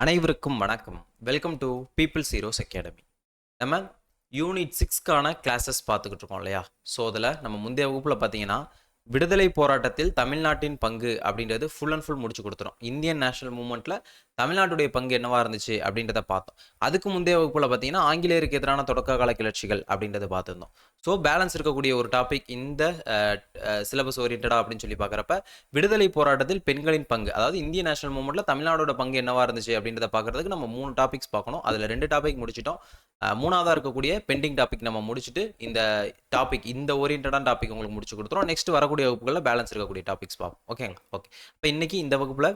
அனைவருக்கும் வணக்கம். Welcome to people's heroes academy நம்ம யூனிட் சிக்ஸ்க்கான கிளாஸஸ் பார்த்துக்கிட்டு இருக்கோம் இல்லையா? ஸோ அதில் நம்ம முந்தைய வகுப்பில் பார்த்தீங்கன்னா விடுதலை போராட்டத்தில் தமிழ்நாட்டின் பங்கு அப்படின்றது ஃபுல் அண்ட் ஃபுல் முடிச்சு கொடுத்துரும் இந்தியன் நேஷனல் மூமெண்ட்டில் தமிழ்நாட்டுடைய பங்கு என்னவா இருந்துச்சு அப்படின்றத பார்த்தோம். அதுக்கு முந்தைய வகுப்பில் பார்த்தீங்கன்னா ஆங்கிலேயருக்கு எதிரான தொடக்க கால கிளர்ச்சிகள் அப்படின்றத பார்த்துருந்தோம். ஸோ பேலன்ஸ் இருக்கக்கூடிய ஒரு டாபிக் இந்த சிலபஸ் ஓரியன்டா அப்படின்னு சொல்லி பார்க்குறப்ப விடுதலை போராட்டத்தில் பெண்களின் பங்கு அதாவது இந்திய நேஷனல் மூவ்மெண்ட்டில் தமிழ்நாடோட பங்கு என்னவா இருந்துச்சு அப்படின்றத பார்க்குறதுக்கு நம்ம மூணு டாபிக்ஸ் பார்க்கணும். அதில் ரெண்டு டாபிக் முடிச்சிட்டோம். மூணாவதாக இருக்கக்கூடிய பெண்டிங் டாபிக் நம்ம முடிச்சுட்டு இந்த டாபிக் இந்த ஓரியன்டான டாபிக் உங்களுக்கு முடிச்சு கொடுத்துரும் நெக்ஸ்ட் வரக்கூடிய வகுப்புகளில் பேலன்ஸ் இருக்கக்கூடிய டாபிக்ஸ் பார்ப்போம். ஓகேங்களா ஓகே இப்போ இன்னைக்கு இந்த வகுப்பில்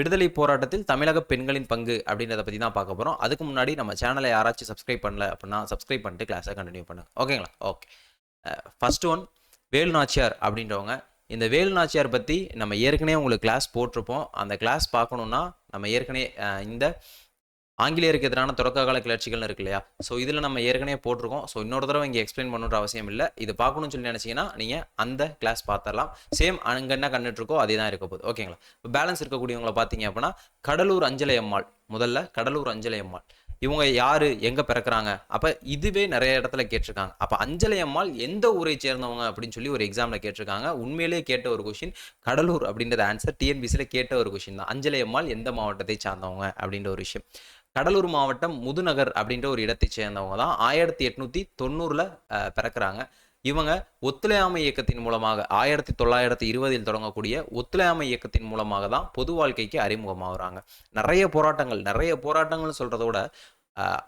விடுதலை போராட்டத்தில் தமிழக பெண்களின் பங்கு அப்படின்றத பற்றி தான் பார்க்க போகிறோம் அதுக்கு முன்னாடி நம்ம சேனலை யாராச்சும் சப்ஸ்கிரைப் பண்ணல அப்படின்னா சப்ஸ்கிரைப் பண்ணிட்டு கிளாஸை கண்டினியூ பண்ணுங்க. ஓகேங்களா okay first one Velu Nachiyar அப்படின்றவங்க. இந்த வேலு நாச்சியார் பற்றி நம்ம ஏற்கனவே உங்களுக்கு கிளாஸ் போட்டிருப்போம். அந்த கிளாஸ் பார்க்கணுன்னா நம்ம ஏற்கனவே இந்த ஆங்கிலேயருக்கு எதிரான தொடக்க கால கிளர்ச்சிகள்னு இருக்கு இல்லையா? ஸோ இதில் நம்ம ஏற்கனவே போட்டிருக்கோம். ஸோ இன்னொரு தடவை இங்கே எக்ஸ்பிளைன் பண்ணுற அவசியம் இல்லை. இது பார்க்கணும்னு சொல்லி நினச்சிங்கன்னா நீங்கள் அந்த கிளாஸ் பார்த்துடலாம். சேம் அங்கே என்ன கண்டுட்ருக்கோ அதே தான் இருக்க போகுது. ஓகேங்களா இப்போ பேலன்ஸ் இருக்கக்கூடியவங்களை பார்த்தீங்க அப்படின்னா கடலூர் அஞ்சலை அம்மாள். முதல்ல கடலூர் அஞ்சலை அம்மாள். இவங்க யாரு? எங்க பிறக்கிறாங்க? அப்ப இதுவே நிறைய இடத்துல கேட்டிருக்காங்க. அப்ப அஞ்சலை அம்மாள் எந்த ஊரை சேர்ந்தவங்க அப்படின்னு சொல்லி ஒரு எக்ஸாம்ல கேட்டிருக்காங்க. உண்மையிலேயே கேட்ட ஒரு கொஷின் கடலூர் அப்படின்றது ஆன்சர் டிஎன்பிசியில் கேட்ட ஒரு கொஷின் தான். அஞ்சலை அம்மாள் எந்த மாவட்டத்தை சார்ந்தவங்க அப்படின்ற ஒரு விஷயம். கடலூர் மாவட்டம் முதுநகர் அப்படின்ற ஒரு இடத்தை சேர்ந்தவங்க தான். ஆயிரத்தி எட்நூத்தி தொண்ணூறுல பிறக்கிறாங்க. இவங்க ஒத்துழையாமை இயக்கத்தின் மூலமாக ஆயிரத்தி தொள்ளாயிரத்தி இருபதில் தொடங்கக்கூடிய ஒத்துழையாமை இயக்கத்தின் மூலமாக தான் பொது வாழ்க்கைக்கு அறிமுகமாகறாங்க. நிறைய போராட்டங்கள் நிறைய போராட்டங்கள்னு சொல்றதோட விட ஆஹ்,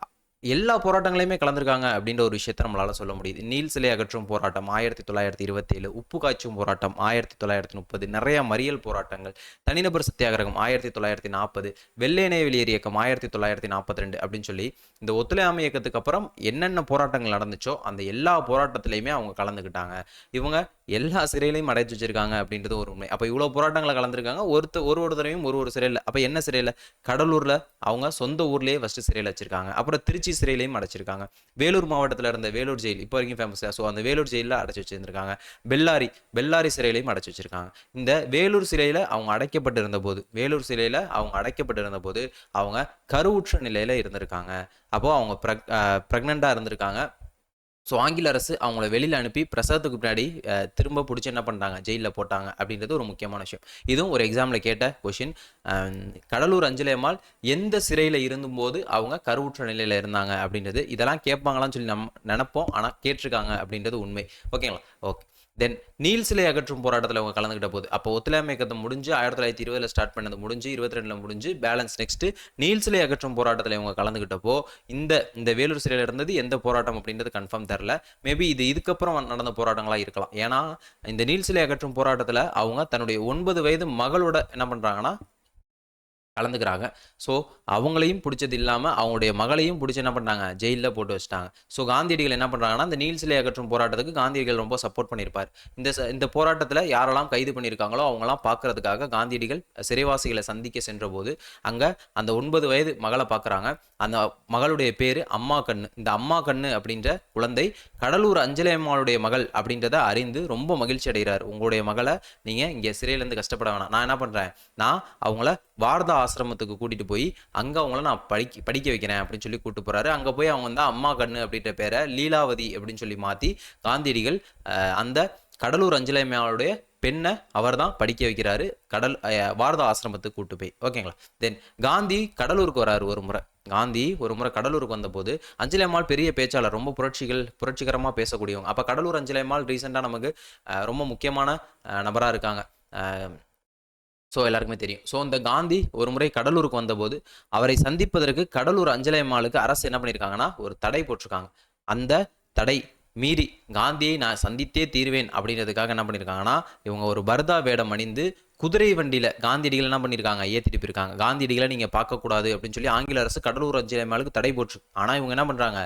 எல்லா போராட்டங்களையுமே கலந்துருக்காங்க அப்படின்ற ஒரு விஷயத்த நம்மளால் சொல்ல முடியுது. நீல் சிலை அகற்றும் போராட்டம் ஆயிரத்தி தொள்ளாயிரத்தி இருபத்தேழு உப்பு காய்ச்சும் போராட்டம் ஆயிரத்தி தொள்ளாயிரத்தி முப்பது நிறைய மறியல் போராட்டங்கள் தனிநபர் சத்தியாகிரகம் ஆயிரத்தி தொள்ளாயிரத்தி நாற்பது வெள்ளையனே வெளியேறு இயக்கம் ஆயிரத்தி தொள்ளாயிரத்தி நாற்பத்தி ரெண்டு அப்படின்னு சொல்லி இந்த ஒத்துழையாமை இயக்கத்துக்கு அப்புறம் என்னென்ன போராட்டங்கள் நடந்துச்சோ அந்த எல்லா போராட்டத்திலையுமே அவங்க கலந்துக்கிட்டாங்க. இவங்க எல்லா சிறையிலையும் அடைச்சு வச்சிருக்காங்க அப்படின்றது ஒரு உண்மை. அப்போ இவ்வளோ போராட்டங்களை கலந்துருக்காங்க. ஒருத்த ஒரு ஒரு தடவையும் ஒரு ஒரு சிறையில் அப்போ என்ன சிறையில்? கடலூரில் அவங்க சொந்த ஊர்லேயே ஃபஸ்ட்டு சிறையில் வச்சிருக்காங்க. அப்புறம் திருச்சி சிறையிலையும் அடைச்சிருக்காங்க. வேலூர் மாவட்டத்தில் இருந்த வேலூர் ஜெயில் இப்போ வரைக்கும் ஃபேமஸ் ஸோ அந்த வேலூர் ஜெயிலில் அடைச்சி வச்சிருந்திருக்காங்க. பெல்லாரி பெல்லாரி சிறையிலையும் அடைச்சி வச்சிருக்காங்க. இந்த வேலூர் சிறையில் அவங்க அடைக்கப்பட்டிருந்த போது வேலூர் சிறையில் அவங்க அடைக்கப்பட்டிருந்த போது அவங்க கருவுற்ற நிலையில் இருந்திருக்காங்க. அப்போது அவங்க ப்ரக் ப்ரெக்னெண்ட்டாக இருந்திருக்காங்க. ஸோ ஆங்கில அரசு அவங்கள வெளியில் அனுப்பி பிரசவத்துக்கு பின்னாடி திரும்ப பிடிச்சி என்ன பண்ணிட்டாங்க ஜெயிலில் போட்டாங்க அப்படின்றது ஒரு முக்கியமான விஷயம். இதுவும் ஒரு எக்ஸாமில் கேட்ட கொஷின் கடலூர் அஞ்சலியம்மாள் எந்த சிறையில் இருந்தும்போது அவங்க கருவுற்ற நிலையில் இருந்தாங்க அப்படின்றது? இதெல்லாம் கேட்பாங்களான்னு சொல்லி நம் நினைப்போம். ஆனால் கேட்டிருக்காங்க அப்படின்றது உண்மை. ஓகேங்களா? ஓகே. தென் நீல் சிலை அகற்றும் போராட்டத்தில் அவங்க கலந்துக்கிட்ட போது அப்போ ஒத்துழையாமை இயக்கத்தை முடிஞ்சு ஆயிரத்தி தொள்ளாயிரத்தி இருபதில் ஸ்டார்ட் பண்ணது முடிஞ்சு இருபத்தி ரெண்டில் முடிஞ்சு பேலன்ஸ் நெக்ஸ்ட் நீல் சிலை அகற்றும் போராட்டத்தில் இவங்க கலந்துக்கிட்டப்போ இந்த இந்த வேலூர் சிலையில் இருந்தது எந்த போராட்டம் அப்படின்றது கன்ஃபார்ம் தெரில மேபி இது இதுக்கப்புறம் நடந்த போராட்டங்களா இருக்கலாம். ஏன்னா இந்த நீல் சிலை அகற்றும் போராட்டத்தில் அவங்க தன்னுடைய ஒன்பது வயது மகளோட என்ன பண்ணுறாங்கன்னா கலந்துக்கிறாங்க. ஸோ அவங்களையும் பிடிச்சது இல்லாமல் அவங்களுடைய மகளையும் பிடிச்சி என்ன பண்ணாங்க? ஜெயிலில் போட்டு வச்சிட்டாங்க. ஸோ காந்தியடிகள் என்ன பண்ணுறாங்கன்னா இந்த நீல் சிலை அகற்றும் போராட்டத்துக்கு காந்தியடிகள் ரொம்ப சப்போர்ட் பண்ணியிருப்பார். இந்த இந்த போராட்டத்தில் யாரெல்லாம் கைது பண்ணியிருக்காங்களோ அவங்களாம் பார்க்கறதுக்காக காந்தியடிகள் சிறைவாசிகளை சந்திக்க சென்றபோது அங்கே அந்த ஒன்பது வயது மகளை பார்க்குறாங்க. அந்த மகளுடைய பேர் அம்மா கண்ணு. இந்த அம்மா கண்ணு அப்படின்ற குழந்தை கடலூர் அஞ்சலியம்மாளுடைய மகள் அப்படின்றத அறிந்து ரொம்ப மகிழ்ச்சி அடைகிறார். உங்களுடைய மகளை நீங்கள் இங்கே சிறையிலேருந்து கஷ்டப்பட வேணாம். நான் என்ன பண்ணுறேன் நான் அவங்கள வாரதா ஆசிரமத்துக்கு கூட்டிட்டு போய் அங்கே அவங்கள நான் படிக்க படிக்க வைக்கிறேன் அப்படின்னு சொல்லி கூட்டு போறாரு. அங்கே போய் அவங்க வந்து அம்மா கண்ணு அப்படின்ற பேரை லீலாவதி அப்படின்னு சொல்லி மாற்றி காந்தியடிகள் அந்த கடலூர் அஞ்சலி பெண்ணை அவர் தான் படிக்க வைக்கிறாரு. கடல் அஹ், வாரதா ஆசிரமத்துக்கு கூட்டு போய். ஓகேங்களா? தென் காந்தி கடலூருக்கு வராரு ஒரு முறை. காந்தி ஒரு முறை கடலூருக்கு வந்தபோது அஞ்சலி அம்மாள் பெரிய பேச்சாளர் ரொம்ப புரட்சிகள் புரட்சிகரமாக பேசக்கூடியவங்க. அப்போ கடலூர் அஞ்சலி அம்மாள் ரீசெண்டாக நமக்கு ரொம்ப முக்கியமான நபராக இருக்காங்க. ஸோ எல்லாருக்குமே தெரியும். ஸோ இந்த காந்தி ஒரு முறை கடலூருக்கு வந்தபோது அவரை சந்திப்பதற்கு கடலூர் அஞ்சலி அம்மாளுக்கு அரசு என்ன பண்ணியிருக்காங்கன்னா ஒரு தடை போட்டிருக்காங்க. அந்த தடை மீறி காந்தியை நான் சந்தித்தே தீர்வேன் அப்படின்றதுக்காக என்ன பண்ணியிருக்காங்கன்னா இவங்க ஒரு பர்தா வேடம் அணிந்து குதிரை வண்டியில் காந்தியடிகள் என்ன பண்ணியிருக்காங்க ஏற்றிட்டு போயிருக்காங்க. காந்தியடிகளை நீங்கள் பார்க்கக்கூடாது அப்படின்னு சொல்லி ஆங்கில அரசு கடலூர் அஞ்சலி அம்மாளுக்கு தடை போட்டு ஆனால் இவங்க என்ன பண்ணுறாங்க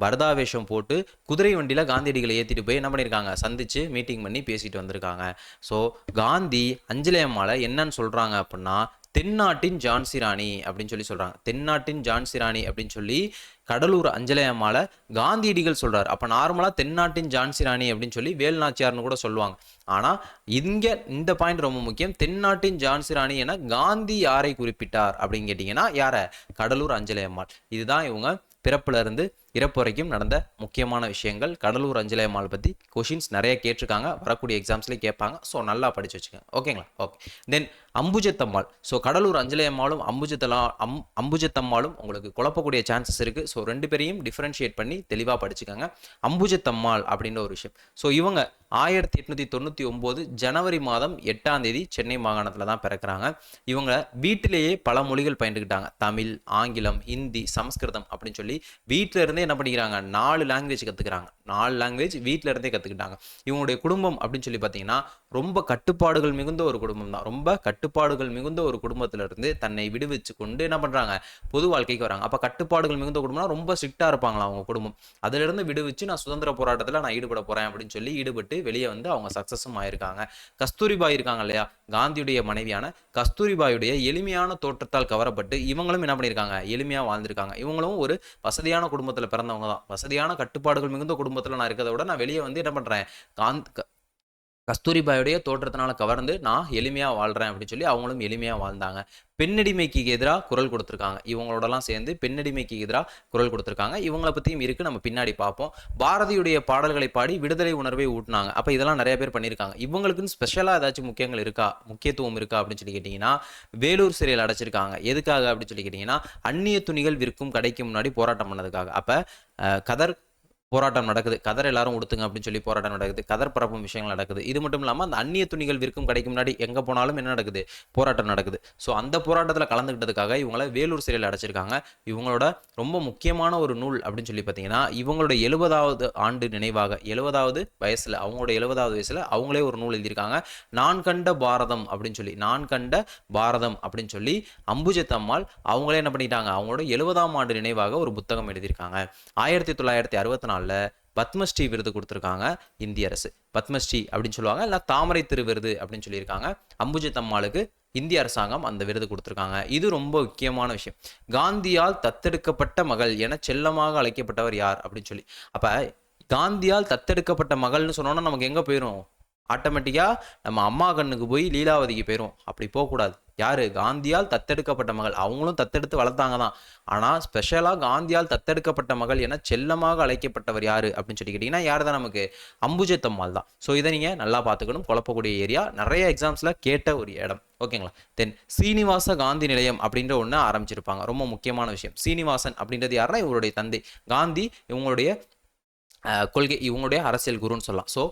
பரதா வேஷம் போட்டு குதிரை வண்டியில் காந்தியடிகளை ஏற்றிட்டு போய் என்ன பண்ணியிருக்காங்க சந்திச்சு மீட்டிங் பண்ணி பேசிட்டு வந்திருக்காங்க. ஸோ காந்தி அஞ்சலி அம்மாளை என்னன்னு சொல்கிறாங்க அப்படின்னா தென்னாட்டின் ஜான்சிராணி அப்படின்னு சொல்லி சொல்கிறாங்க தென்னாட்டின் ஜான்சிராணி அப்படின்னு சொல்லி கடலூர் அஞ்சலையம்மால காந்தியடிகள் சொல்றாரு. அப்ப நார்மலா தென்னாட்டின் ஜான்சி ராணி அப்படின்னு சொல்லி வேல்நாச்சியார்னு கூட சொல்லுவாங்க. ஆனா இங்க இந்த பாயிண்ட் ரொம்ப முக்கியம். தென்னாட்டின் ஜான்சி ராணி என காந்தி யாரை குறிப்பிட்டார் அப்படின்னு கேட்டீங்கன்னா யார? கடலூர் அஞ்சலையம்மாள். இதுதான் இவங்க பிறப்புல இருந்து இறப்பு வரைக்கும் நடந்த முக்கியமான விஷயங்கள் கடலூர் அஞ்சலையம்மாள் பற்றி கொஷின்ஸ் நிறைய கேட்டிருக்காங்க. வரக்கூடிய எக்ஸாம்ஸ்லேயே கேட்பாங்க. ஸோ நல்லா படித்து வச்சுக்கோங்க. ஓகேங்களா okay then Ambujathammal so Cuddalore அஞ்சலையம்மாளும் அம்புஜத்தலா அம் அம்புஜத்தம்மாளும் உங்களுக்கு குழப்பக்கூடிய சான்சஸ் இருக்குது ஸோ ரெண்டு பேரையும் டிஃப்ரென்ஷியேட் பண்ணி தெளிவாக படிச்சுக்கோங்க. அம்புஜத்தம்மாள் அப்படின்ற ஒரு விஷயம். ஸோ இவங்க ஆயிரத்தி எட்நூற்றி தொண்ணூற்றி ஒம்பது ஜனவரி மாதம் எட்டாம் தேதி சென்னை மாகாணத்தில் தான் பிறக்கிறாங்க. இவங்க வீட்டிலேயே பல மொழிகள் பயின்றுக்கிட்டாங்க. தமிழ் ஆங்கிலம் ஹிந்தி சமஸ்கிருதம் அப்படின்னு சொல்லி வீட்டில இருந்தே என்ன பண்ணிக்கிறாங்க நாலு லாங்குவேஜ் கற்றுக்குறாங்க நாலு லாங்குவேஜ் வீட்டில் இருந்தே கற்றுக்கிட்டாங்க இவங்களுடைய குடும்பம் அப்படின்னு சொல்லி பார்த்தீங்கன்னா ரொம்ப கட்டுப்பாடுகள் மிகுந்த ஒரு குடும்பம் தான். ரொம்ப கட்டுப்பாடுகள் மிகுந்த ஒரு குடும்பத்திலிருந்து தன்னை விடுவிச்சு கொண்டு என்ன பண்ணுறாங்க பொது வாழ்க்கைக்கு வராங்க. அப்போ கட்டுப்பாடுகள் மிகுந்த குடும்பம்னா ரொம்ப ஸ்ட்ரிக்டாக இருப்பாங்களா அவங்க குடும்பம். அதிலிருந்து விடுவிச்சு நான் சுதந்திர போராட்டத்தில் நான் ஈடுபட போகிறேன் அப்படின்னு சொல்லி ஈடுபட்டு வெளியே வந்து அவங்க சக்ஸஸும் ஆயிருக்காங்க. கஸ்தூரிபாய் இருக்காங்க இல்லையா? காந்தியுடைய மனைவியான கஸ்தூரிபாயுடைய எளிமையான தோற்றத்தால் கவரப்பட்டு இவங்களும் என்ன பண்ணியிருக்காங்க? எளிமையாக வாழ்ந்திருக்காங்க. இவங்களும் ஒரு வசதியான குடும்பத்தில் பிறந்தவங்க தான். வசதியான கட்டுப்பாடுகள் மிகுந்த குடும்பத்தில் நான் இருக்கிறத விட நான் வெளியே வந்து என்ன பண்றேன்? காந்த் கஸ்தூரிபாயுடைய தோற்றத்தினால கவர்ந்து நான் எளிமையாக வாழ்கிறேன் அப்படின்னு சொல்லி அவங்களும் எளிமையாக வாழ்ந்தாங்க. பெண்ணடிமைக்கு எதிராக குரல் கொடுத்துருக்காங்க. இவங்களோடலாம் சேர்ந்து பெண்ணடிமைக்கு எதிராக குரல் கொடுத்துருக்காங்க. இவங்களை பற்றியும் இருக்குது நம்ம பின்னாடி பார்ப்போம். பாரதியுடைய பாடல்களை பாடி விடுதலை உணர்வை ஊட்டினாங்க. அப்போ இதெல்லாம் நிறைய பேர் பண்ணியிருக்காங்க. இவங்களுக்குன்னு ஸ்பெஷலாக ஏதாச்சும் முக்கியங்கள் இருக்கா? முக்கியத்துவம் இருக்கா அப்படின்னு சொல்லி கேட்டிங்கன்னா வேலூர் சிறையில் அடைச்சிருக்காங்க. எதுக்காக அப்படின்னு சொல்லி கேட்டிங்கன்னா அந்நிய துணிகள் விற்கும் கடைக்கு முன்னாடி போராட்டம் பண்ணதுக்காக. அப்போ கதர் போராட்டம் நடக்குது. கதர் எல்லாரும் உடுத்துங்க அப்படின்னு சொல்லி போராட்டம் நடக்குது. கதர் பரப்பும் விஷயங்கள் நடக்குது. இது மட்டும் இல்லாமல் அந்த அந்நிய துணிகள் விற்கும் கடைக்கு முன்னாடி எங்கே போனாலும் என்ன நடக்குது? போராட்டம் நடக்குது. ஸோ அந்த போராட்டத்தில் கலந்துக்கிட்டதுக்காக இவங்கள வேலூர் சிறையில் அடைச்சிருக்காங்க. இவங்களோட ரொம்ப முக்கியமான ஒரு நூல் அப்படின்னு சொல்லி பார்த்தீங்கன்னா இவங்களோட எழுபதாவது ஆண்டு நினைவாக எழுபதாவது வயசில் அவங்களோட எழுபதாவது வயசில் அவங்களே ஒரு நூல் எழுதியிருக்காங்க. நான் கண்ட பாரதம் அப்படின்னு சொல்லி நான் கண்ட பாரதம் அப்படின்னு சொல்லி அம்புஜத்தம்மாள் அவங்களே என்ன பண்ணிட்டாங்க? அவங்களோட எழுபதாம் ஆண்டு நினைவாக ஒரு புத்தகம் எழுதியிருக்காங்க. ஆயிரத்தி தொள்ளாயிரத்தி அறுபத்தி நாளில் பத்மஸ்ரீ விருது கொடுத்துருக்காங்க இந்திய அரசு. பத்மஸ்ரீ அப்படின்னு சொல்லுவாங்க இல்லை தாமரை திரு விருது அப்படின்னு சொல்லியிருக்காங்க. அம்புஜத்தம்மாளுக்கு இந்திய அரசாங்கம் அந்த விருது கொடுத்துருக்காங்க. இது ரொம்ப முக்கியமான விஷயம். காந்தியால் தத்தெடுக்கப்பட்ட மகள் என செல்லமாக அழைக்கப்பட்டவர் யார் அப்படின்னு சொல்லி. அப்ப காந்தியால் தத்தெடுக்கப்பட்ட மகள்னு சொன்னோன்னா நமக்கு எங்க போயிரும்? ஆட்டோமேட்டிக்காக நம்ம அம்மா கண்ணுக்கு போய் லீலாவதிக்கு போயிடும் அப்படி போகக்கூடாது. யார்? காந்தியால் தத்தெடுக்கப்பட்ட மகள். அவங்களும் தத்தெடுத்து வளர்த்தாங்க தான். ஆனால் ஸ்பெஷலாக காந்தியால் தத்தெடுக்கப்பட்ட மகள் என செல்லமாக அழைக்கப்பட்டவர் யாரு? அப்படின்னு சொல்லி கேட்டிங்கன்னா யார் தான் நமக்கு அம்புஜத்தம்மாள் தான். ஸோ இதை நீங்கள் நல்லா பார்த்துக்கணும். குழப்பக்கூடிய ஏரியா. நிறைய எக்ஸாம்ஸில் கேட்ட ஒரு இடம். ஓகேங்களா? தென் சீனிவாச காந்தி நிலையம் அப்படின்ற ஒன்று ஆரம்பிச்சிருப்பாங்க. ரொம்ப முக்கியமான விஷயம். சீனிவாசன் அப்படின்றது யாருன்னா இவருடைய தந்தை. காந்தி இவங்களுடைய கொள்கை இவங்களுடைய அரசியல் குருன்னு சொல்லலாம். ஸோ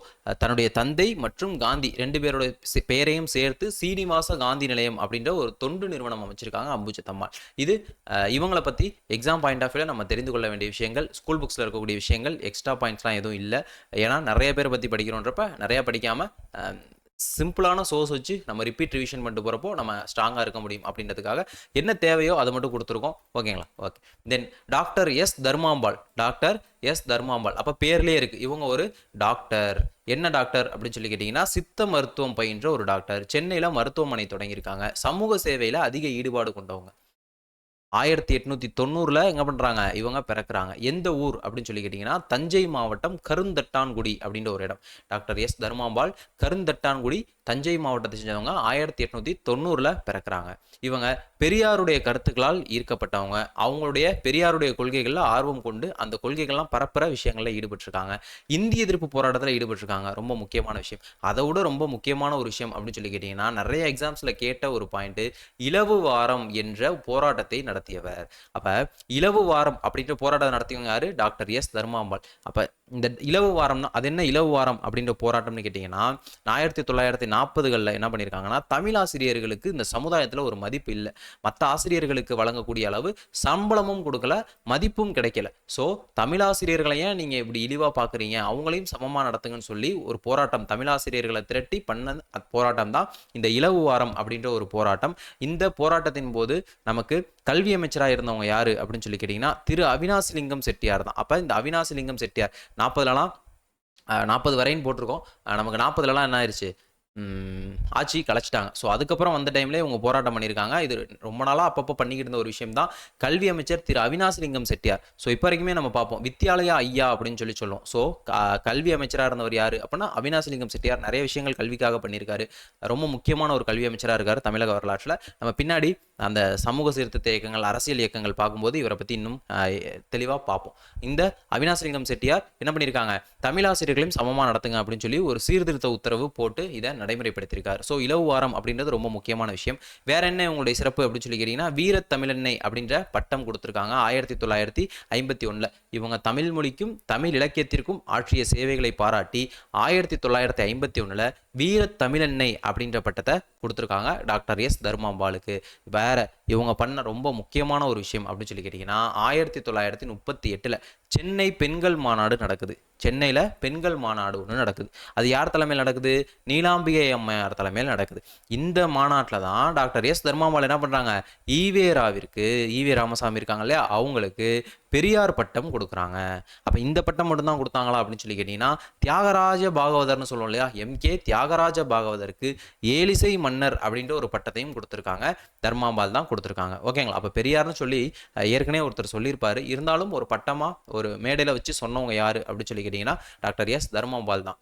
தன்னுடைய தந்தை மற்றும் காந்தி ரெண்டு பேரோட பெயரையும் சேர்த்து சீனிவாச காந்தி நிலையம் அப்படின்ற ஒரு தொண்டு நிறுவனம் அமைச்சிருக்காங்க அம்புஜத்தம்மாள் இது இவங்களை பற்றி எக்ஸாம் பாயிண்ட் ஆஃப் வியூவில் நம்ம தெரிந்து கொள்ள வேண்டிய விஷயங்கள் ஸ்கூல் புக்ஸில் இருக்கக்கூடிய விஷயங்கள் எக்ஸ்ட்ரா பாயிண்ட்ஸ்லாம் எதுவும் இல்லை. ஏன்னா நிறைய பேர் பற்றி படிக்கிறோன்றப்ப நிறையா படிக்காமல் சிம்பிளான சோர்ஸ் வச்சு நம்ம ரிப்பீட் ரிவிஷன் பண்ணிட்டு போகிறப்போ நம்ம ஸ்ட்ராங்காக இருக்க முடியும் அப்படின்றதுக்காக என்ன தேவையோ அதை மட்டும் கொடுத்துருக்கோம். ஓகேங்களா? Okay. Then doctor S Dharmambal. Doctor S Dharmambal. அப்போ பேர்லேயே இருக்குது இவங்க ஒரு டாக்டர் என்ன டாக்டர் அப்படின்னு சொல்லி கேட்டிங்கன்னா சித்த மருத்துவம் பயின்ற ஒரு டாக்டர் சென்னையில் மருத்துவமனை தொடங்கியிருக்காங்க. சமூக சேவையில் அதிக ஈடுபாடு கொண்டவங்க. ஆயிரத்தி எட்நூத்தி தொண்ணூறுல எங்க பண்றாங்க? இவங்க பிறக்குறாங்க. எந்த ஊர் அப்படின்னு சொல்லி கேட்டிங்கன்னா தஞ்சை மாவட்டம் கருந்தட்டான்குடி அப்படின்ற ஒரு இடம். டாக்டர் எஸ் தர்மாம்பாள் கருந்தட்டான்குடி தஞ்சை மாவட்டத்தை செஞ்சவங்க ஆயிரத்தி எட்நூற்றி தொண்ணூறில் பிறக்கிறாங்க. இவங்க பெரியாருடைய கருத்துக்களால் ஈர்க்கப்பட்டவங்க. அவங்களுடைய பெரியாருடைய கொள்கைகளில் ஆர்வம் கொண்டு அந்த கொள்கைகள்லாம் பரப்புற விஷயங்களில் ஈடுபட்டிருக்காங்க. இந்திய எதிர்ப்பு போராட்டத்தில் ஈடுபட்டிருக்காங்க. ரொம்ப முக்கியமான விஷயம். அதை விட ரொம்ப முக்கியமான ஒரு விஷயம் அப்படின்னு சொல்லி கேட்டிங்கன்னா நிறைய எக்ஸாம்ஸில் கேட்ட ஒரு பாயிண்ட்டு இலவு வாரம் என்ற போராட்டத்தை நடத்தியவர். அப்போ இலவு வாரம் அப்படின்ற போராட்டம் நடத்தியவங்க டாக்டர் எஸ் தர்மாம்பாள். அப்போ இந்த இலவு வாரம்னா அது என்ன இலவு வாரம் அப்படின்ற போராட்டம்னு கேட்டிங்கன்னா ஆயிரத்தி தொள்ளாயிரத்தி நாற்பதுகளில் என்ன பண்ணியிருக்காங்கன்னா தமிழ் ஆசிரியர்களுக்கு இந்த சமுதாயத்தில் ஒரு மதிப்பு இல்லை. மற்ற ஆசிரியர்களுக்கு வழங்கக்கூடிய அளவு சம்பளமும் கொடுக்கல மதிப்பும் கிடைக்கல. ஸோ தமிழாசிரியர்களை ஏன் நீங்கள் இப்படி இழிவாக பார்க்குறீங்க அவங்களையும் சமமாக நடத்துங்கன்னு சொல்லி ஒரு போராட்டம் தமிழ் ஆசிரியர்களை திரட்டி பண்ண போராட்டம் தான் இந்த இலவு வாரம் அப்படின்ற ஒரு போராட்டம். இந்த போராட்டத்தின் போது நமக்கு கல்வி அமைச்சராக இருந்தவங்க யார் அப்படின்னு சொல்லி கேட்டிங்கன்னா திரு அவினாசிலிங்கம் செட்டியார் தான். அப்போ இந்த அவினாசிலிங்கம் செட்டியார் நாற்பதுலலாம் நாற்பது வரைன்னு போட்டிருக்கோம். நமக்கு நாற்பதுலலாம் என்ன ஆயிடுச்சு ஆட்சி கலைச்சிட்டாங்க. ஸோ அதுக்கப்புறம் வந்த டைம்ல இவங்க போராட்டம் பண்ணியிருக்காங்க. இது ரொம்ப நாளாக அப்பப்போ பண்ணிக்கிட்டு இருந்த ஒரு விஷயம் தான். கல்வி அமைச்சர் திரு அவினாசலிங்கம் செட்டியார். ஸோ இப்போ வரைக்குமே நம்ம பார்ப்போம். வித்யாலயா ஐயா அப்படின்னு சொல்லி சொல்லுவோம் ஸோ கல்வி அமைச்சராக இருந்தவர் யார் அப்படின்னா அவினாசலிங்கம் செட்டியார். நிறைய விஷயங்கள் கல்விக்காக பண்ணியிருக்காரு. ரொம்ப முக்கியமான ஒரு கல்வி அமைச்சராக இருக்கார் தமிழக வரலாற்றில். நம்ம பின்னாடி அந்த சமூக சீர்திருத்த இயக்கங்கள் அரசியல் இயக்கங்கள் பார்க்கும்போது இவரை பற்றி இன்னும் தெளிவாக பார்ப்போம். இந்த அவினாசிலிங்கம் செட்டியார் என்ன பண்ணியிருக்காங்க? தமிழாசிரியர்களையும் சமமாக நடத்துங்க அப்படின்னு சொல்லி ஒரு சீர்திருத்த உத்தரவு போட்டு இதை நடைமுறைப்படுத்தியிருக்கார். ஸோ இலவு வாரம் அப்படின்றது ரொம்ப முக்கியமான விஷயம். வேற என்ன உங்களுடைய சிறப்பு அப்படின்னு சொல்லி கேட்டிங்கன்னா வீர தமிழன்னை அப்படின்ற பட்டம் கொடுத்துருக்காங்க. ஆயிரத்தி தொள்ளாயிரத்தி ஐம்பத்தி ஒன்றில் இவங்க தமிழ் மொழிக்கும் தமிழ் இலக்கியத்திற்கும் ஆற்றிய சேவைகளை பாராட்டி ஆயிரத்தி தொள்ளாயிரத்தி ஐம்பத்தி ஒன்றில் வீர தமிழன்னை அப்படின்ற பட்டத்தை கொடுத்துருக்காங்க டாக்டர் எஸ் தர்மாம்பாளுக்கு. வேற இவங்க பண்ண ரொம்ப முக்கியமான ஒரு விஷயம் அப்படின்னு சொல்லி கேட்டிங்கன்னா ஆயிரத்தி தொள்ளாயிரத்தி முப்பத்தி எட்டில் சென்னை பெண்கள் மாநாடு நடக்குது. சென்னையில் பெண்கள் மாநாடு ஒன்று நடக்குது. அது யார் தலைமையில் நடக்குது? நீலாம்பிகை அம்மையார் தலைமையில் நடக்குது. இந்த மாநாட்டில் தான் டாக்டர் எஸ் தர்மாம்பாள் என்ன பண்ணுறாங்க ஈவே ராவிற்கு ஈவே ராமசாமி இருக்காங்க இல்லையா? அவங்களுக்கு பெரியார் பட்டம் கொடுக்குறாங்க. அப்போ இந்த பட்டம் மட்டும்தான் கொடுத்தாங்களா அப்படின்னு சொல்லி கேட்டிங்கன்னா தியாகராஜ பாகவதர்னு சொல்லுவோம் இல்லையா? எம்கே தியாகராஜ பாகவதருக்கு ஏலிசை மன்னர் அப்படின்ற ஒரு பட்டத்தையும் கொடுத்துருக்காங்க. தர்மாம்பால் தான் கொடுத்துருக்காங்க. ஓகேங்களா? அப்போ பெரியார்னு சொல்லி ஏற்கனவே ஒருத்தர் சொல்லியிருப்பாரு. இருந்தாலும் ஒரு பட்டமாக ஒரு மேடையில் வச்சு சொன்னவங்க யார் அப்படின்னு சொல்லி கேட்டிங்கன்னா டாக்டர் எஸ் தர்மாம்பால் தான்.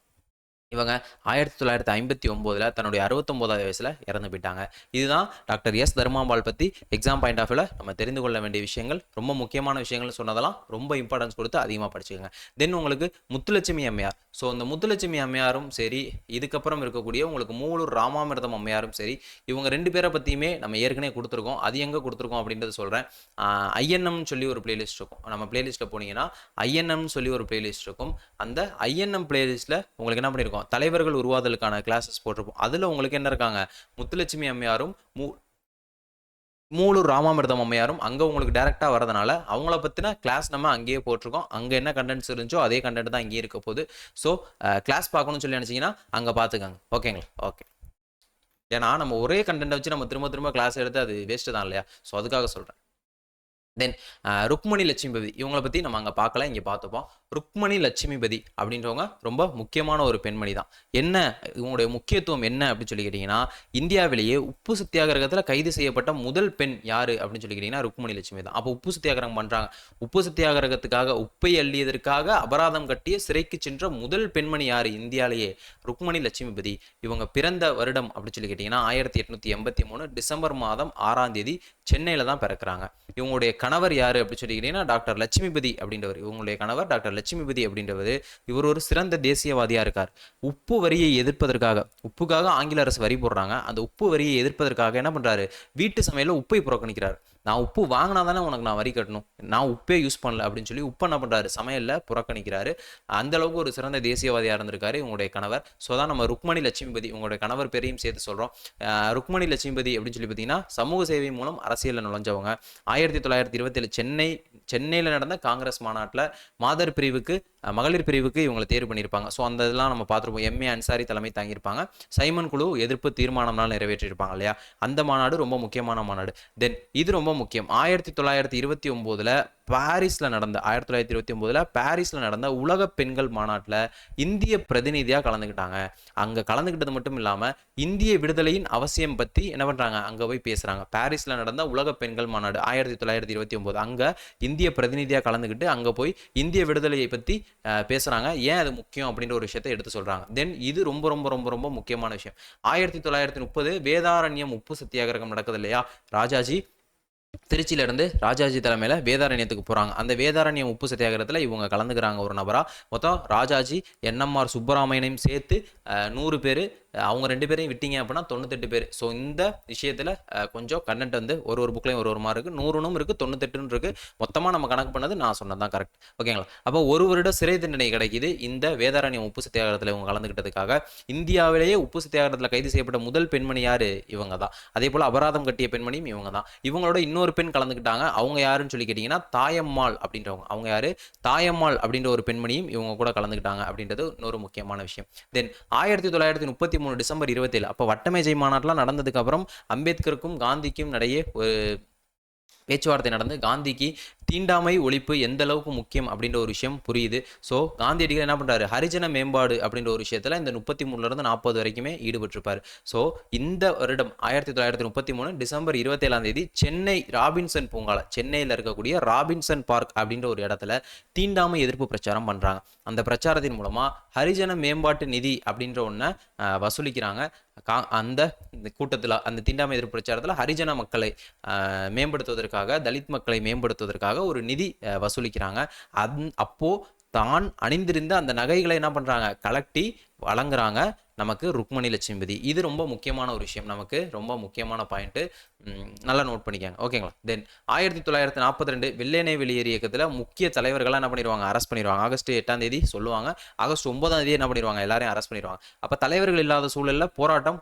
இவங்க ஆயிரத்தி தொள்ளாயிரத்தி ஐம்பத்தி ஒம்போதில் தன்னுடைய அறுபத்தொம்போதாவது வயசில் இறந்து போயிட்டாங்க. இதுதான் டாக்டர் எஸ் தர்மாம்பால் பற்றி எக்ஸாம் பாயிண்ட் ஆஃப் வியூவில் நம்ம தெரிந்து கொள்ள வேண்டிய விஷயங்கள். ரொம்ப முக்கியமான விஷயங்கள்னு சொன்னதெல்லாம் ரொம்ப இம்பார்ட்டன்ஸ் கொடுத்து அதிகமாக படிச்சுக்கோங்க. தென் உங்களுக்கு முத்துலட்சுமி அம்மையார் ஸோ இந்த முத்துலட்சுமி அம்மையாரும் சரி இதுக்கப்புறம் இருக்கக்கூடிய உங்களுக்கு மூலூர் ராமாமிர்தம் அம்மையாரும் சரி இவங்க ரெண்டு பேரை பற்றியுமே நம்ம ஏற்கனவே கொடுத்துருக்கோம். அது எங்கே கொடுத்துருக்கோம் அப்படின்றத சொல்கிறேன் ஐஎன்எம்னு சொல்லி ஒரு பிளேலிஸ்ட் இருக்கும். நம்ம பிளேலிஸ்ட்டில் போனீங்கன்னா ஐஎன்எம்னு சொல்லி ஒரு பிளேலிஸ்ட் இருக்கும். அந்த ஐஎன்எம் பிளேலிஸ்ட்டில் உங்களுக்கு என்ன பண்ணியிருக்கோம் தலைவர்கள் உருவாதலுக்கான கிளாஸஸ் போட்டிருப்போம். அதில் உங்களுக்கு என்ன இருக்காங்க? முத்துலட்சுமி அம்மையாரும் மூ மூலூர் ராமாமிர்தம் அம்மையாரும் அங்கே உங்களுக்கு டேரெக்டாக வரதுனால அவங்கள பற்றின கிளாஸ் நம்ம அங்கேயே போட்டிருக்கோம். அங்கே என்ன கண்டென்ட்ஸ் இருந்துச்சோ அதே கண்டென்ட் தான் இங்கேயே இருக்க போகுது. ஸோ கிளாஸ் பார்க்கணும்னு சொல்லி நினச்சிங்கன்னா அங்கே பார்த்துக்கோங்க. ஓகேங்களா ஓகே ஏன்னா நம்ம ஒரே கண்டென்ட்டை வச்சு நம்ம திரும்ப திரும்ப கிளாஸ் எடுத்து அது வேஸ்ட்டு தான் இல்லையா? ஸோ அதுக்காக சொல்கிறேன் தென் ருக்மணி லட்சுமிபதி. இவங்களை பற்றி நம்ம அங்கே பார்க்கல இங்கே பார்த்துப்போம். ருக்மணி லட்சுமிபதி அப்படின்றவங்க ரொம்ப முக்கியமான ஒரு பெண்மணி தான். என்ன இவங்களுடைய முக்கியத்துவம் என்ன அப்படின்னு சொல்லி கேட்டிங்கன்னா இந்தியாவிலேயே உப்பு சத்தியாகிரகத்தில் கைது செய்யப்பட்ட முதல் பெண் யார் அப்படின்னு சொல்லி கேட்டிங்கன்னா ருக்மணி லட்சுமி தான். அப்போ உப்பு சத்தியாகிரகம் பண்ணுறாங்க உப்பு சத்தியாகிரகத்துக்காக உப்பை அள்ளியதற்காக அபராதம் கட்டிய சிறைக்கு சென்ற முதல் பெண்மணி யார் இந்தியாவிலேயே? ருக்மணி லட்சுமிபதி. இவங்க பிறந்த வருடம் அப்படின்னு சொல்லி கேட்டிங்கன்னா ஆயிரத்தி எட்நூற்றி எண்பத்தி மூணு டிசம்பர் மாதம் ஆறாம் தேதி சென்னையில் தான் பிறக்கிறாங்க. இவங்களுடைய கணவர் யார் அப்படின்னு சொல்லிக்கிட்டீங்கன்னா டாக்டர் லட்சுமிபதி அப்படின்றவர். இவங்களுடைய கணவர் டாக்டர் லட்சுமிபதி அப்படின்றவர். இவர் ஒரு சிறந்த தேசியவாதியாக இருக்கார். உப்பு வரியை எதிர்ப்பதற்காக உப்புக்காக ஆங்கில அரசு வரி போடுறாங்க. அந்த உப்பு வரியை எதிர்ப்பதற்காக என்ன பண்ணுறாரு வீட்டு சமையலில் உப்பை புறக்கணிக்கிறார். நான் உப்பு வாங்கினா தானே உனக்கு நான் வரி கட்டணும்? நான் உப்பே யூஸ் பண்ணல அப்படின்னு சொல்லி உப்பு என்ன பண்ணுறாரு சமையலில் புறக்கணிக்கிறாரு. அந்த அளவுக்கு ஒரு சிறந்த தேசியவாதியாக இருந்திருக்காரு உங்களுடைய கணவர். ஸோ தான் நம்ம ருக்மணி லட்சுமிபதி உங்களுடைய கணவர் பேரையும் சேர்த்து சொல்கிறோம் ருக்மணி லட்சுமிபதி அப்படின்னு சொல்லி பார்த்தீங்கன்னா சமூக சேவை மூலம் அரசியலில் நுழைஞ்சவங்க. ஆயிரத்தி தொள்ளாயிரத்தி இருபத்தேழு சென்னை சென்னையில் நடந்த காங்கிரஸ் மாநாட்டில் மாதர் பிரிவுக்கு மகளிர் பிரிவுக்கு இவங்களை தேர்வு பண்ணியிருப்பாங்க. ஸோ அந்த இதெல்லாம் நம்ம பார்த்துருப்போம். எம்ஏ அன்சாரி தலைமை தாங்கியிருப்பாங்க. சைமன் குழு எதிர்ப்பு தீர்மானம்னால் நிறைவேற்றியிருப்பாங்க இல்லையா? அந்த மாநாடு ரொம்ப முக்கியமான மாநாடு. தென் இது ரொம்ப முக்கியம். ஆயிரத்தி தொள்ளாயிரத்தி இருபத்தி ஒம்போதில் பாரிஸில் நடந்த ஆயிரத்தி தொள்ளாயிரத்தி இருபத்தி ஒம்போதில் பாரிஸில் நடந்த உலக பெண்கள் மாநாட்டில் இந்திய பிரதிநிதியாக கலந்துக்கிட்டாங்க அங்கே கலந்துக்கிட்டது மட்டும் இல்லாமல் இந்திய விடுதலையின் அவசியம் பற்றி என்ன பண்ணுறாங்க அங்கே போய் பேசுகிறாங்க பாரிஸில் நடந்த உலக பெண்கள் மாநாடு ஆயிரத்தி தொள்ளாயிரத்தி இருபத்தி ஒம்போது. அங்கே இந்திய பிரதிநிதியாக கலந்துக்கிட்டு அங்கே போய் இந்திய விடுதலையை பற்றி பேசுகிறாங்க ஏன் அது முக்கியம் அப்படின்ற ஒரு விஷயத்தை எடுத்து சொல்கிறாங்க தென் இது ரொம்ப ரொம்ப ரொம்ப ரொம்ப முக்கியமான விஷயம். ஆயிரத்தி தொள்ளாயிரத்தி முப்பது வேதாரண்யம் உப்பு சத்தியாகிரகம் நடக்குது இல்லையா? ராஜாஜி திருச்சியிலேருந்து ராஜாஜி தலைமையில் வேதாரண்யத்துக்கு போகிறாங்க அந்த வேதாரண்யம் உப்பு சத்தியாகிரகத்தில் இவங்க கலந்துக்கிறாங்க ஒரு நபராக மொத்தம் ராஜாஜி என்எம்ஆர் சுப்பராமையனையும் சேர்த்து நூறு பேர் அவங்க ரெண்டு பேரையும் விட்டீங்க அப்படின்னா தொண்ணூத்தெட்டு பேர். ஸோ இந்த விஷயத்தில் கொஞ்சம் கண்டென்ட் வந்து ஒரு ஒரு புக்லையும் ஒரு ஒரு மாதிரி இருக்குது நூறுனும் இருக்குது தொண்ணூத்தெட்டுன்னு இருக்குது மொத்தமாக நம்ம கணக்கு பண்ணது நான் சொன்னது தான் கரெக்ட் ஓகேங்களா அப்போ ஒரு வருட சிறை தண்டனை கிடைக்கிது. இந்த வேதாரண்யம் உப்பு சத்தியாகிரகத்தில் இவங்க கலந்துக்கிட்டதுக்காக இந்தியாவிலேயே உப்பு சத்தியாகிரகத்தில் கைது செய்யப்பட்ட முதல் பெண்மணி யார்? இவங்க தான். அதே போல் அபராதம் கட்டிய பெண்மணியும் இவங்க தான். இவங்களோட இன்னொரு பெண் கலந்துக்கிட்டாங்க அவங்க யாருன்னு சொல்லி கேட்டிங்கன்னா தாயம்மாள் அப்படின்றவங்க. அவங்க யார்? தாயம்மாள் அப்படின்ற ஒரு பெண்மணியும் இவங்க கூட கலந்துக்கிட்டாங்க அப்படின்றது இன்னொரு முக்கியமான விஷயம். தென் ஆயிரத்தி தொள்ளாயிரத்தி முப்பத்தி மூணு டிசம்பர் இருபத்தேழு. அப்போ வட்டமேஜை மாநாட்டெலாம் நடந்ததுக்கப்புறம் அம்பேத்கருக்கும் காந்திக்கும் இடையே ஒரு பேச்சுவார்த்தை நடந்து காந்திக்கு தீண்டாமை ஒழிப்பு எந்த அளவுக்கு முக்கியம் அப்படின்ற ஒரு விஷயம் புரியுது. ஸோ காந்தியடிகள் என்ன பண்ணுறாரு ஹரிஜன மேம்பாடு அப்படின்ற ஒரு விஷயத்தில் இந்த முப்பத்தி மூணுலேருந்து நாற்பது வரைக்குமே ஈடுபட்டிருப்பார். ஸோ இந்த வருடம் ஆயிரத்தி தொள்ளாயிரத்தி முப்பத்தி மூணு டிசம்பர் இருபத்தேழாம் தேதி சென்னை ராபின்சன் பூங்கால சென்னையில் இருக்கக்கூடிய ராபின்சன் பார்க் அப்படின்ற ஒரு இடத்துல தீண்டாமை எதிர்ப்பு பிரச்சாரம் பண்ணுறாங்க அந்த பிரச்சாரத்தின் மூலமாக ஹரிஜன மேம்பாட்டு நிதி அப்படின்ற ஒன்றை வசூலிக்கிறாங்க. கா அந்த கூட்டத்தில் அந்த தீண்டாமை எதிர்ப்பு பிரச்சாரத்தில் ஹரிஜன மக்களை மேம்படுத்துவதற்கு மேம்படுத்துவதற்காக தலித் மக்களை மேம்படுத்துவதற்காக ஒரு நிதி வசூலிக்கிறாங்க. அந் அப்போது தான் அணிந்திருந்த அந்த நகைகளை என்ன பண்ணுறாங்க கலெக்டி வழங்குறாங்க. நமக்கு ருக்மணி லட்சுமிபதி. இது ரொம்ப முக்கியமான ஒரு விஷயம். நமக்கு ரொம்ப முக்கியமான பாயிண்ட்டு நல்லா நோட் பண்ணிக்கங்க. ஓகேங்களா தென் ஆயிரத்தி தொள்ளாயிரத்தி நாற்பத்தி ரெண்டு வெள்ளையனை வெளியேறு இயக்கத்தில் முக்கிய தலைவர்களாக என்ன பண்ணிடுவாங்க? அரெஸ்ட் பண்ணிடுவாங்க. ஆகஸ்ட் எட்டாம் தேதி சொல்லுவாங்க. ஆகஸ்ட் ஒன்பதாம் தேதி என்ன பண்ணிடுவாங்க? எல்லாரையும் அரெஸ்ட் பண்ணிடுவாங்க. அப்போ தலைவர்கள் இல்லாத சூழலில் போராட்டம்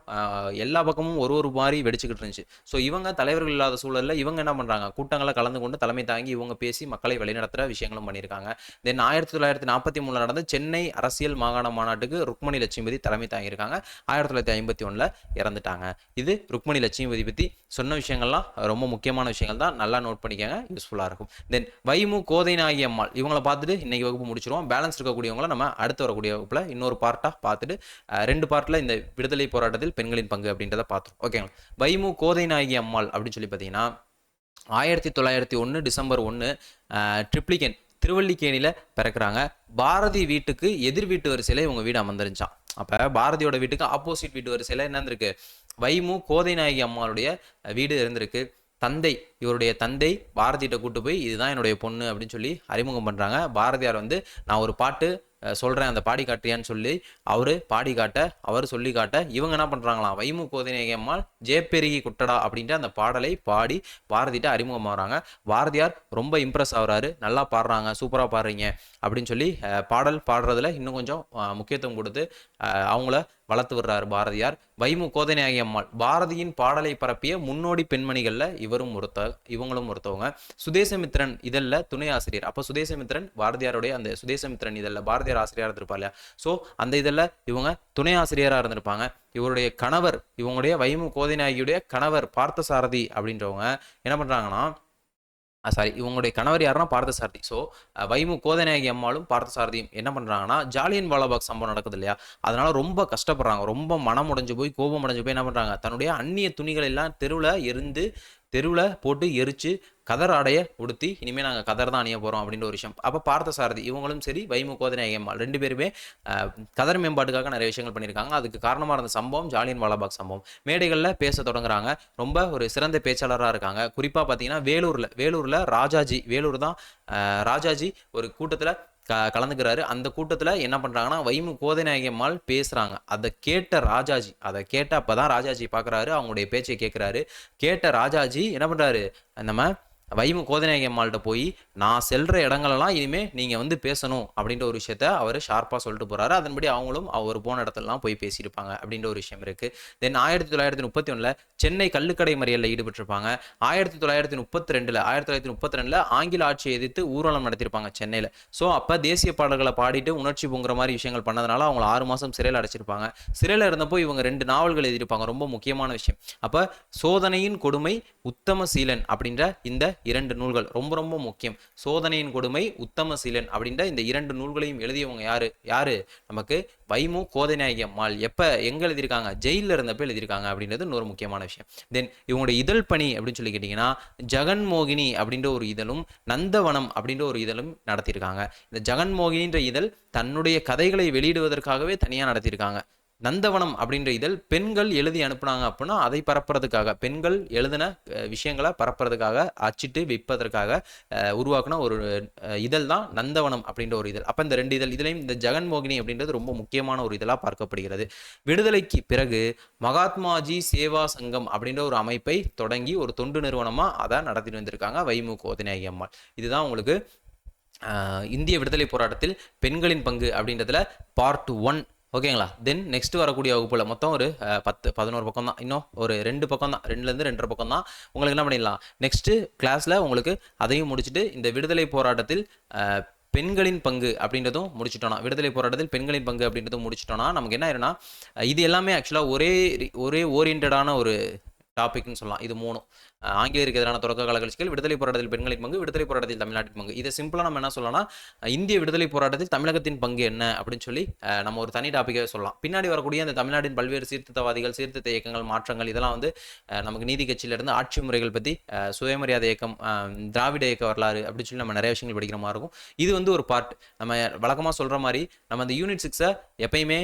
எல்லா பக்கமும் ஒரு ஒரு மாதிரி வெடிச்சுக்கிட்டு இருந்துச்சு. ஸோ இவங்க தலைவர்கள் இல்லாத சூழலில் இவங்க என்ன பண்ணுறாங்க கூட்டங்களை கலந்து கொண்டு தலைமை தாங்கி இவங்க பேசி மக்களை வழிநடத்துகிற விஷயங்களும் பண்ணியிருக்காங்க. தென் ஆயிரத்தி தொள்ளாயிரத்தி நாற்பத்தி மூணில் நடந்த சென்னை அரசியல் மாகாண மாநாட்டுக்கு ருக்மணி லட்சுமிபதி தலைமை தாங்கியிருக்காங்க. ஆயிரத்தி தொள்ளாயிரத்தி ஐம்பத்தி ஒன்றில் இறந்துட்டாங்க. இது ருக்மணி லட்சுமிபதி பற்றி சொன்ன விஷயங்கள்லாம் ரொம்ப முக்கியமான விஷயங்கள் தான் நல்லா நோட் பண்ணிக்கோங்க. யூஸ்ஃபுல்லாக இருக்கும். தென் வைமு கோதைநாயகி அம்மாள். இவங்களை பார்த்துட்டு இன்றைக்கி வகுப்பு முடிச்சிருவோம். பேலன்ஸ் இருக்கக்கூடியவங்கள நம்ம அடுத்து வரக்கூடிய வகுப்பில் இன்னொரு பார்ட்டாக பார்த்துட்டு ரெண்டு பார்ட்டில் இந்த விடுதலை போராட்டத்தில் பெண்களின் பங்கு அப்படின்றத பார்த்துருவோம். ஓகேங்களா வைமு கோதைநாயகி அம்மாள் அப்படின்னு சொல்லி பார்த்தீங்கன்னா ஆயிரத்தி தொள்ளாயிரத்தி ஒன்று டிசம்பர் ஒன்று ட்ரிப்ளிகன் திருவல்லிக்கேணியில் பிறக்கிறாங்க. பாரதி வீட்டுக்கு எதிர் வீட்டு வரிசையில் இவங்க வீடு அமர்ந்துருந்துச்சான் அப்போ பாரதியோட வீட்டுக்கு ஆப்போசிட் வீட்டு வரிசையில் என்ன இருந்திருக்கு? வைமு கோதைநாயகி அம்மாளுடைய வீடு இருந்திருக்கு. தந்தை இவருடைய தந்தை பாரதியிட்ட கூட்டு போய் இதுதான் என்னுடைய பொண்ணு அப்படின்னு சொல்லி அறிமுகம் பண்ணுறாங்க பாரதியார் வந்து நான் ஒரு பாட்டு சொல்கிறேன் அந்த பாடி காட்டுறியான்னு சொல்லி அவர் பாடி காட்ட அவர் சொல்லி காட்ட இவங்க என்ன பண்ணுறாங்களாம் வைமு கோதினேகி ஜெயப்பெருகி குட்டடா அப்படின்ட்டு அந்த பாடலை பாடி பாரதிட்ட அறிமுகமாகறாங்க. பாரதியார் ரொம்ப இம்ப்ரெஸ் ஆகுறாரு. நல்லா பாடுறாங்க சூப்பராக பாடுறீங்க அப்படின்னு சொல்லி பாடல் பாடுறதுல இன்னும் கொஞ்சம் முக்கியத்துவம் கொடுத்து அவங்கள வளர்த்து வர்றார் பாரதியார். வைமு கோதநாயகி அம்மாள். பாரதியின் பாடலை பரப்பிய முன்னோடி பெண்மணிகள்ல இவரும் ஒருத்த இவங்களும் ஒருத்தவங்க. சுதேசமித்திரன் இதழில் துணை ஆசிரியர். அப்போ சுதேசமித்திரன் பாரதியாருடைய அந்த சுதேசமித்திரன் இதழில் பாரதியார் ஆசிரியராக இருந்திருப்பா இல்லையா? ஸோ அந்த இதழில் இவங்க துணை ஆசிரியராக இருந்திருப்பாங்க. இவருடைய கணவர் இவங்களுடைய வைமு கோதைநாயகியுடைய கணவர் பார்த்தசாரதி அப்படின்றவங்க என்ன பண்ணுறாங்கன்னா சாரி இவங்களுடைய கணவர் யாருன்னா பார்த்தசாரதி ஸோ வைமு கோதநாயகி அம்மாளும் பார்த்தசாரதியும் என்ன பண்ணுறாங்கன்னா ஜாலியன் வாலாபாக் சம்பவம் நடக்குது இல்லையா? அதனால ரொம்ப கஷ்டப்படுறாங்க. ரொம்ப மனம் உடைஞ்சு போய் கோபம் உடைஞ்சு போய் என்ன பண்ணுறாங்க தன்னுடைய அந்நிய துணிகள் எல்லாம் தெருவில் எரிந்து தெருவில் போட்டு எரிச்சு கதர் ஆடைய உடுத்தி இனிமேல் நாங்கள் கதர் தான் அணிய போகிறோம் அப்படின்ற ஒரு விஷயம். அப்போ பார்த்த சாரதி இவங்களும் சரி வைமு கோதநாயகி ரெண்டு பேருமே கதர் மேம்பாட்டுக்காக நிறைய விஷயங்கள் பண்ணியிருக்காங்க. அதுக்கு காரணமாக இருந்த சம்பவம் ஜாலியன் வாலாபாக் சம்பவம். மேடைகளில் பேச தொடங்குறாங்க. ரொம்ப ஒரு சிறந்த பேச்சாளராக இருக்காங்க. குறிப்பாக பார்த்தீங்கன்னா வேலூரில் வேலூரில் ராஜாஜி வேலூர் தான் ராஜாஜி ஒரு கூட்டத்தில் க கலந்துக்கிறாரு. அந்த கூட்டத்தில் என்ன பண்ணுறாங்கன்னா வைமு கோதநாயகம்மாள் பேசுகிறாங்க அதை கேட்ட ராஜாஜி அதை கேட்ட அப்போ தான் ராஜாஜி பார்க்குறாரு அவங்களுடைய பேச்சை கேட்குறாரு கேட்ட ராஜாஜி என்ன பண்ணுறாரு நம்ம வைமு கோதநாயகி அம்மாள்கிட்ட போய் நான் செல்கிற இடங்களெல்லாம் இனிமேல் நீங்கள் வந்து பேசணும் அப்படின்ற ஒரு விஷயத்த அவர் ஷார்ப்பாக சொல்லிட்டு போகிறாரு அதன்படி அவங்களும் அவர் போன இடத்துலலாம் போய் பேசியிருப்பாங்க அப்படின்ற ஒரு விஷயம் இருக்குது தென் ஆயிரத்தி தொள்ளாயிரத்தி முப்பத்தி ஒன்றில் சென்னை கள்ளுக்கடை மறியலில் ஈடுபட்டிருப்பாங்க. ஆயிரத்தி தொள்ளாயிரத்தி முப்பத்தி ரெண்டில் ஆயிரத்தி தொள்ளாயிரத்தி முப்பத்தி ரெண்டில் ஆங்கில ஆட்சியை எதிர்த்து ஊர்வலம் நடத்தியிருப்பாங்க சென்னையில். ஸோ அப்போ தேசிய பாடல்களை பாடிட்டு உணர்ச்சி பொங்குற மாதிரி விஷயங்கள் பண்ணதுனால அவங்கள ஆறு மாதம் சிறையில் அடைச்சிருப்பாங்க. சிறையில் இருந்தப்போ இவங்க ரெண்டு நாவல்கள் எழுதியிருப்பாங்க ரொம்ப முக்கியமான விஷயம். அப்போ சோதனையின் கொடுமை உத்தம சீலன் அப்படின்ற இந்த இரண்டு நூல்கள் ரொம்ப ரொம்ப முக்கியம். சோதனையின் கொடுமை உத்தம சீலன் அப்படின்ற இந்த இரண்டு நூல்களையும் எழுதியவங்க யாரு? யாரு? நமக்கு வைமு கோதைநாயகி அம்மாள் எப்போ எங்க எழுதியிருக்காங்க? ஜெயிலில் இருந்தப்ப எழுதியிருக்காங்க அப்படின்றது இன்னொரு முக்கியமான விஷயம். தென் இவங்களுடைய இதழ் பணி அப்படின்னு சொல்லி கேட்டிங்கன்னா ஜெகன்மோகினி அப்படின்ற ஒரு இதழும் நந்தவனம் அப்படின்ற ஒரு இதழும் நடத்தியிருக்காங்க. இந்த ஜெகன்மோகினின்ற இதழ் தன்னுடைய கதைகளை வெளியிடுவதற்காகவே தனியாக நடத்தியிருக்காங்க. நந்தவனம் அப்படின்ற இதழ் பெண்கள் எழுதி அனுப்புனாங்க அப்படின்னா அதை பரப்புறதுக்காக பெண்கள் எழுதின விஷயங்களை பரப்புறதுக்காக அச்சிட்டு விற்பதற்காக உருவாக்கின உருவாக்குன ஒரு இதழ் தான் நந்தவனம் அப்படின்ற ஒரு இதழ். அப்போ இந்த ரெண்டு இதழ் இதுலையும் இந்த ஜெகன்மோகினி அப்படின்றது ரொம்ப முக்கியமான ஒரு இதழாக பார்க்கப்படுகிறது. விடுதலைக்கு பிறகு மகாத்மாஜி சேவா சங்கம் அப்படின்ற ஒரு அமைப்பை தொடங்கி ஒரு தொண்டு நிறுவனமாக அதை நடத்திட்டு வந்திருக்காங்க வைமு கோதிநாயகி அம்மாள். இதுதான் உங்களுக்கு இந்திய விடுதலை போராட்டத்தில் பெண்களின் பங்கு அப்படின்றதுல பார்ட் ஒன் ஓகேங்களா? தென் நெக்ஸ்ட் வரக்கூடிய வகுப்பில் மொத்தம் ஒரு பத்து பதினோரு பக்கம் தான் இன்னும் ஒரு ரெண்டு பக்கம் தான் ரெண்டுலேருந்து ரெண்டரை பக்கம் தான் உங்களுக்கு என்ன பண்ணிடலாம்? நெக்ஸ்ட்டு கிளாஸில் உங்களுக்கு அதையும் முடிச்சுட்டு இந்த விடுதலை போராட்டத்தில் பெண்களின் பங்கு அப்படின்றதும் முடிச்சிட்டோம்னா விடுதலை போராட்டத்தில் பெண்களின் பங்கு அப்படின்றதும் முடிச்சிட்டோம்னா நமக்கு என்ன ஆயிரும்னா இது எல்லாமே ஆக்சுவலாக ஒரே ஒரே ஓரியன்டான ஒரு டாபிக்னு சொல்லலாம். இது மூணும். ஆங்கிலேயருக்கு எதிரான தொடக்க கால கட்சிகள் விடுதலை போராட்டத்தில் பெண்களின் பங்கு விடுதலை போராட்டத்தில் தமிழ்நாட்டின் பங்கு. இதை சிம்பிளாக நம்ம என்ன சொல்லலாம் இந்திய விடுதலை போராட்டத்தில் தமிழகத்தின் பங்கு என்ன அப்படின்னு சொல்லி நம்ம ஒரு தனி டாப்பிக்காக சொல்லலாம். பின்னாடி வரக்கூடிய அந்த தமிழ்நாட்டின் பல்வேறு சீர்திருத்தவாதிகள் சீர்திருத்த இயக்கங்கள் மாற்றங்கள் இதெல்லாம் வந்து நமக்கு நீதி கட்சியிலிருந்து ஆட்சி முறைகள் பற்றி சுயமரியாதை இயக்கம் திராவிட இயக்க வரலாறு அப்படின்னு சொல்லி நம்ம நிறைய விஷயங்கள் படிக்கிற மாதிரி இருக்கும். இது வந்து ஒரு பார்ட் நம்ம வழக்கமாக சொல்கிற மாதிரி நம்ம அந்த யூனிட் சிக்ஸை எப்பயுமே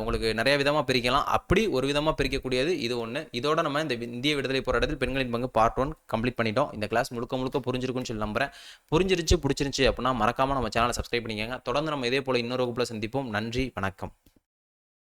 உங்களுக்கு நிறைய விதமாக பிரிக்கலாம். அப்படி ஒரு விதமாக பிரிக்கக்கூடியது இது ஒன்று இதோட நம்ம இந்த இந்திய விடுதலை போராட்டத்தில் பெண்களின் பங்கு பார்ட் ஒன் கம்ப்ளீட் பண்ணிட்டோம். இந்த கிளாஸ் முழுக்க முழுக்க புரிஞ்சிருக்குன்னு சொல்லி நம்புறேன். புரிஞ்சிருச்சு பிடிச்சிருச்சு அப்படின்னா மறக்காம நம்ம சேனலை சப்ஸ்கிரைப் பண்ணிக்கோங்க. தொடர்ந்து நம்ம இதே போல இன்னொரு வகுப்புல சந்திப்போம். நன்றி வணக்கம்.